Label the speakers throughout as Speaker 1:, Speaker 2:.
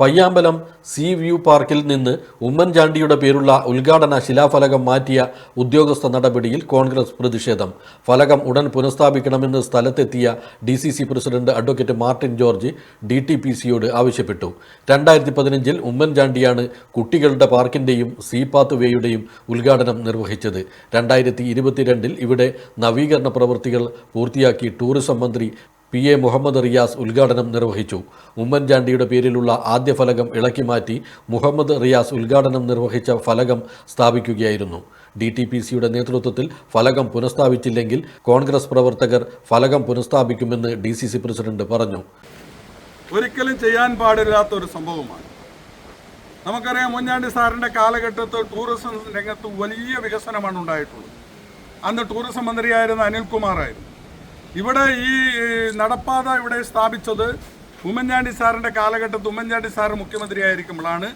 Speaker 1: Payyambalam see view പാർക്കിൽ നിന്ന് ഉമ്മൻചാണ്ടിയുടെ പേരുള്ള ഉദ്ഘാടന ശിലാഫലകം മാറ്റിയ ഉദ്യോഗസ്ഥ നടപടിയിൽ കോൺഗ്രസ് പ്രതിഷേധം. ഫലകം ഉടൻ പുനഃസ്ഥാപിക്കണമെന്ന് സ്ഥലത്തെത്തിയ D C C president advocate Martin George D T P സിയോട് ആവശ്യപ്പെട്ടു. രണ്ടായിരത്തി പതിനഞ്ചിൽ ഉമ്മൻചാണ്ടിയാണ് കുട്ടികളുടെ പാർക്കിന്റെയും സീപാത്ത് വേയുടെയും ഉദ്ഘാടനം നിർവഹിച്ചത്. രണ്ടായിരത്തി ഇരുപത്തിരണ്ടിൽ ഇവിടെ നവീകരണ പ്രവൃത്തികൾ പൂർത്തിയാക്കി ടൂറിസം മന്ത്രി പി എ മുഹമ്മദ് റിയാസ് ഉദ്ഘാടനം നിർവഹിച്ചു. ഉമ്മൻചാണ്ടിയുടെ പേരിലുള്ള ആദ്യ ഫലകം ഇളക്കി മാറ്റി മുഹമ്മദ് റിയാസ് ഉദ്ഘാടനം നിർവഹിച്ച ഫലകം സ്ഥാപിക്കുകയായിരുന്നു. ഡി ടി പി സിയുടെ നേതൃത്വത്തിൽ ഫലകം പുനഃസ്ഥാപിച്ചില്ലെങ്കിൽ കോൺഗ്രസ് പ്രവർത്തകർ ഫലകം പുനഃസ്ഥാപിക്കുമെന്ന് ഡി സി സി പ്രസിഡന്റ് പറഞ്ഞു.
Speaker 2: ഒരിക്കലും ചെയ്യാൻ പാടില്ലാത്ത ഒരു സംഭവമാണ്. നമുക്കറിയാം മുഞ്ഞാണ്ടി സാറിന്റെ കാലഘട്ടത്തിൽ ടൂറിസം രംഗത്ത് വലിയ വികസനമാണ് ഉണ്ടായിട്ടുള്ളത്. അന്ന് ടൂറിസം മന്ത്രിയായിരുന്ന അനിൽകുമാറായിരുന്നു. ഇവിടെ ഈ നടപ്പാത ഇവിടെ സ്ഥാപിച്ചത് ഉമ്മൻചാണ്ടി സാറിന്റെ കാലഘട്ടത്ത് ഉമ്മൻചാണ്ടി സാർ മുഖ്യമന്ത്രി മുഖ്യമന്ത്രിയായിരിക്കുമ്പോഴാണ്.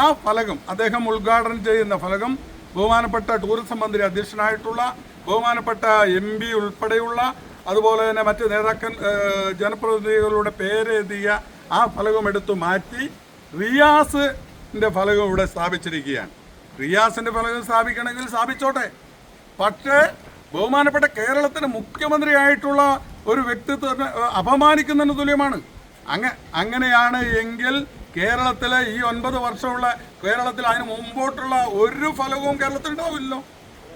Speaker 2: ആ ഫലകം അദ്ദേഹം ഉദ്ഘാടനം ചെയ്യുന്ന ഫലകം ബഹുമാനപ്പെട്ട ടൂറിസം മന്ത്രി അധ്യക്ഷനായിട്ടുള്ള ബഹുമാനപ്പെട്ട എം പി ഉൾപ്പെടെയുള്ള അതുപോലെ തന്നെ മറ്റ് നേതാക്കൻ ജനപ്രതിനിധികളുടെ പേരെഴുതിയ ആ ഫലകം എടുത്തു മാറ്റി റിയാസിന്റെ ഫലകം ഇവിടെ സ്ഥാപിച്ചിരിക്കുകയാണ്. റിയാസിന്റെ ഫലകം സ്ഥാപിക്കണമെങ്കിൽ സ്ഥാപിച്ചോട്ടെ. പക്ഷേ ബഹുമാനപ്പെട്ട കേരളത്തിന് മുഖ്യമന്ത്രിയായിട്ടുള്ള ഒരു വ്യക്തിത്വത്തിന് അപമാനിക്കുന്നതിന് തുല്യമാണ്. അങ്ങ അങ്ങനെയാണ് എങ്കിൽ കേരളത്തിലെ ഈ ഒൻപത് വർഷമുള്ള കേരളത്തിൽ അതിന് മുമ്പോട്ടുള്ള ഒരു ഫലകവും കേരളത്തിൽ ഉണ്ടാവില്ലല്ലോ.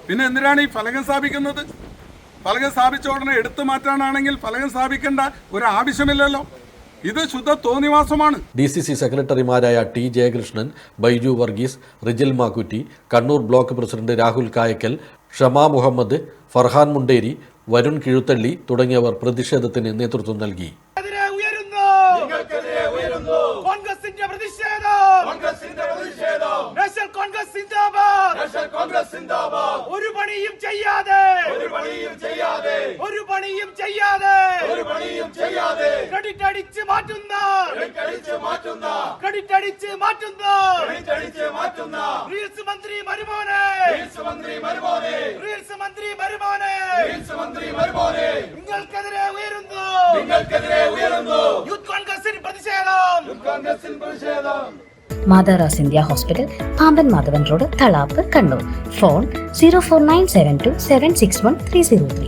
Speaker 2: പിന്നെ എന്തിനാണ് ഈ ഫലകം സ്ഥാപിക്കുന്നത്? ഫലകം സ്ഥാപിച്ച ഉടനെ എടുത്തു മാറ്റാനാണെങ്കിൽ ഫലകം സ്ഥാപിക്കേണ്ട ഒരു ആവശ്യമില്ലല്ലോ. ഇത് ശുദ്ധ തോന്നിവാസമാണ്.
Speaker 1: ഡി സി സി സെക്രട്ടറിമാരായ T Jayakrishnan Baiju Varghese Rijil Makkutty Kannur block president Rahul Kayakkal Shama Muhammad Farhan Munderi Varun Kizhuthalli തുടങ്ങിയവർ പ്രതിഷേധത്തിന് നേതൃത്വം നൽകി.
Speaker 3: ഒരു പണിയും ചെയ്യാതെ. ഒരു പണിയും ചെയ്യാതെ. ഒരു പണിയും ചെയ്യാതെ. ക്രെഡിറ്റ് അടിച്ച് മാറ്റുന്ന. മാറ്റുന്ന. ക്രെഡിറ്റ് അടിച്ച് മാറ്റുന്ന. മാറ്റുന്ന. റീൽസ് മന്ത്രി മരുമോനെ. റീൽസ് മന്ത്രി മരുമോനെ. റീൽസ് മന്ത്രി മരുമോനെ. റീൽസ് മന്ത്രി മരുമോനെ. നിങ്ങൾക്കെതിരെ ഉയരുന്നു. നിങ്ങൾക്കെതിരെ ഉയരുന്നു. യൂത്ത് കോൺഗ്രസിന് പ്രതിഷേധം. യൂത്ത് കോൺഗ്രസിന് പ്രതിഷേധം.
Speaker 4: മാതാറാസ് India hospital Pamban Madhavan road Thalap Kannur phone zero four nine seven two seven six one three zero three